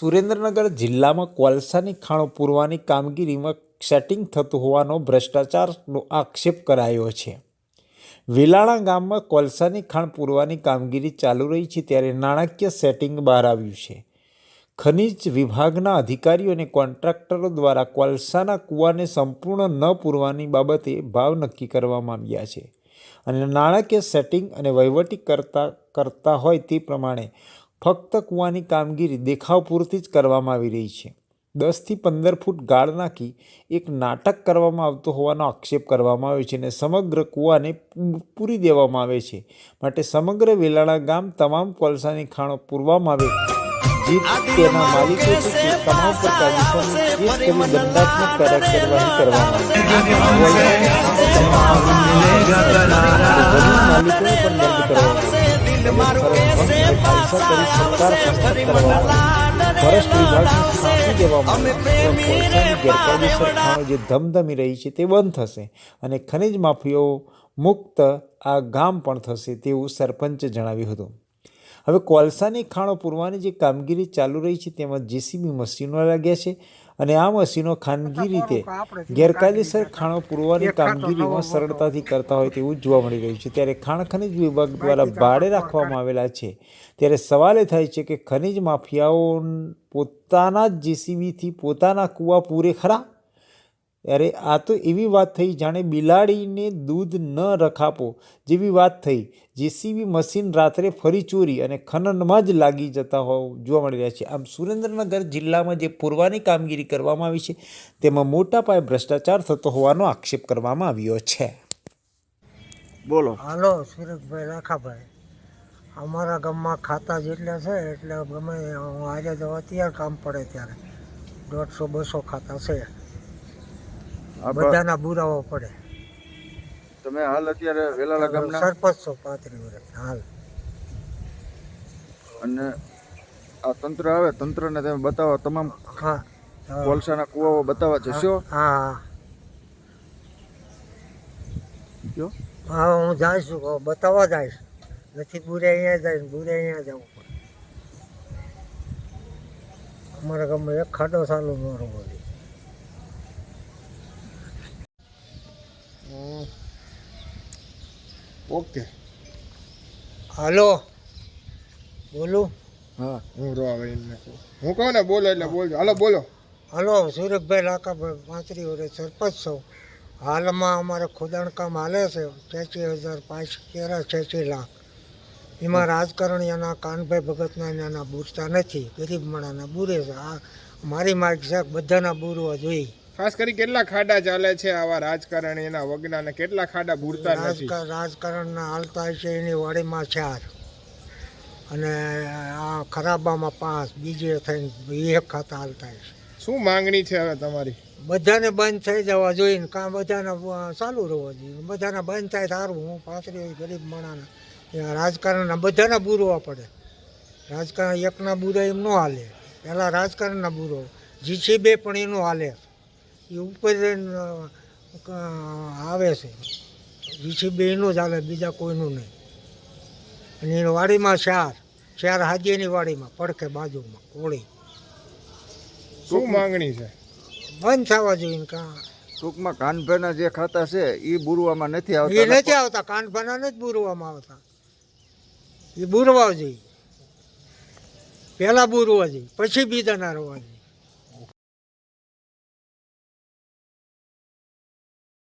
સુરેન્દ્રનગર જિલ્લામાં કોલસાની ખાણો પૂરવાની કામગીરીમાં સેટિંગ થતું હોવાનો ભ્રષ્ટાચારનો આક્ષેપ કરાયો છે. વેલાણા ગામમાં કોલસાની ખાણ પૂરવાની કામગીરી ચાલુ રહી છે ત્યારે નાણાકીય સેટિંગ બહાર આવ્યું છે. ખનિજ વિભાગના અધિકારીઓ અને કોન્ટ્રાક્ટરો દ્વારા કોલસાના કૂવાને સંપૂર્ણ ન પૂરવાની બાબતે ભાવ નક્કી કરવામાં આવ્યા છે. અને નાણાકીય સેટિંગ અને વહીવટી કરતા કરતા હોય તે પ્રમાણે ફક્ત કૂવાની કામગીરી દેખાવ પૂરતી જ કરવામાં આવી રહી છે. દસથી પંદર ફૂટ ગાળ નાખી એક નાટક કરવામાં આવતું હોવાનો આક્ષેપ કરવામાં આવ્યો છે અને સમગ્ર કૂવાને પૂરી દેવામાં આવે છે. માટે સમગ્ર વેલાણા ગામ તમામ કોલસાની ખાણો પૂરવામાં આવે. જે તેના માલિકો છે તમામ પર કાયદેસરની દંડાત્મક કાર્યવાહી કરવામાં આવે. માલિકોને પણ દંડ કરવામાં જે ધમધમી રહી છે તે બંધ થશે અને ખનિજ માફીઓ મુક્ત આ ગામ પણ થશે તેવું સરપંચે જણાવ્યું હતું. હવે કોલસાની ખાણો પૂરવાની જે કામગીરી ચાલુ રહી છે તેમાં જેસીબી મશીનો લાગ્યા છે. અને આ મશીનો ખાનગી રીતે ગેરકાયદેસર ખાણો પૂરવાની કામગીરીમાં સરળતાથી કરતા હોય તેવું જોવા મળી રહ્યું છે. ત્યારે ખાણ ખનિજ વિભાગ દ્વારા ભાડે રાખવામાં આવેલા છે. ત્યારે સવાલ એ થાય છે કે ખનિજ માફિયાઓ પોતાના જ જેસીબીથી પોતાના કૂવા પૂરે ખરા? અરે આ તો એવી વાત થઈ જાણે બિલાડીને દૂધ ન રખાપો જેવી વાત થઈ. જેસીબી મશીન રાત્રે ફરી ચોરી અને ખનનમાં જ લાગી જતા હોવ જોવા મળી રહ્યા છે. આમ સુરેન્દ્રનગર જિલ્લામાં જે પૂરવાની કામગીરી કરવામાં આવી છે તેમાં મોટા પાયે ભ્રષ્ટાચાર થતો હોવાનો આક્ષેપ કરવામાં આવ્યો છે. બોલો. હાલો સુરજભાઈ રાખાભાઈ અમારા ગામમાં ખાતા જેટલા છે એટલે ગમે આજે તો અત્યારે કામ પડે ત્યારે. દોઢસો બસો ખાતા છે. બધાના બુરાઓ પડે. તમે હાલ અત્યારે વેલાલા ગામના? સરપંચ છો પાંત્રીસ વર્ષ હાલ. અને આ તંત્ર આવે? તંત્રને તમે બતાવો તમામ હા. કોલસાના કુવાઓ બતાવવા જશો? હા જો. હા હું જાઈશ બતાવવા જાઈશ. નથી બુરે અહીંયા જાય બુરે અહીંયા જવું પડે. અમારા ગામમાં એક ખાડો ચાલુ મારો બોલી ઓકે. હાલો. બોલું. હા. હું રો આવે એમને કહું. હું કહું ને બોલો એટલે બોલજો હાલો બોલો. હલો સુરજભાઈ લાકાભાઈ પાંત્રી વર્ષ સરપંચ છું. હાલમાં અમારે ખોદાણ કામ હાલે છે. છ્યાસી હજાર પાંચ તેરા છ્યાસી લાખ. એમાં રાજકારણીઓના કાનભાઈ ભગતના એના બૂરતા નથી. ગરીબ માણાના બુરે છે. આ મારી માર્ગ છે બધાના બુરવા જોઈએ. ખાસ કરી કેટલા ખાડા ચાલે છે આવા રાજકારણી એના વગના ને કેટલા ખાડા ભૂરતા નથી? રાજકા- રાજકારણના હાલતા છે એની વાડીમાં ચાર. અને આ ખરાબામાં પાંચ બીજે થઈને એક ખાતા હાલતા છે. શું માંગણી છે હવે તમારી? બધાને બંધ થઈ જવા જોઈએ ને કાં બધાને ચાલુ રહેવા જોઈએ. બધાને બંધ થાય સારું હું પાછળ ગરીબ માણાના રાજકારણના બધાના બૂરવા પડે. રાજકારણ એકના બુરા એમ ન હાલે. પહેલાં રાજકારણના બુરો. જીસીબે પણ એનું હાલે. એ ઉપર આવે છે. જીસીબે એનું જ આવે બીજા કોઈનું નહીં. અને એની વાડીમાં ચાર ચાર હાજીની વાડીમાં પડખે બાજુમાં કોળી. શું માંગણી છે? બંધ થવા જોઈએ ને કાં. ટૂંકમાં કાનભાઈના જે ખાતા છે એ બુરવામાં નથી એ નથી આવતા કાનભાના જ બુરવામાં આવતા. એ બુરવા જોઈએ. પહેલાં બુરવા જોઈએ પછી બીજાના રવા જોઈએ.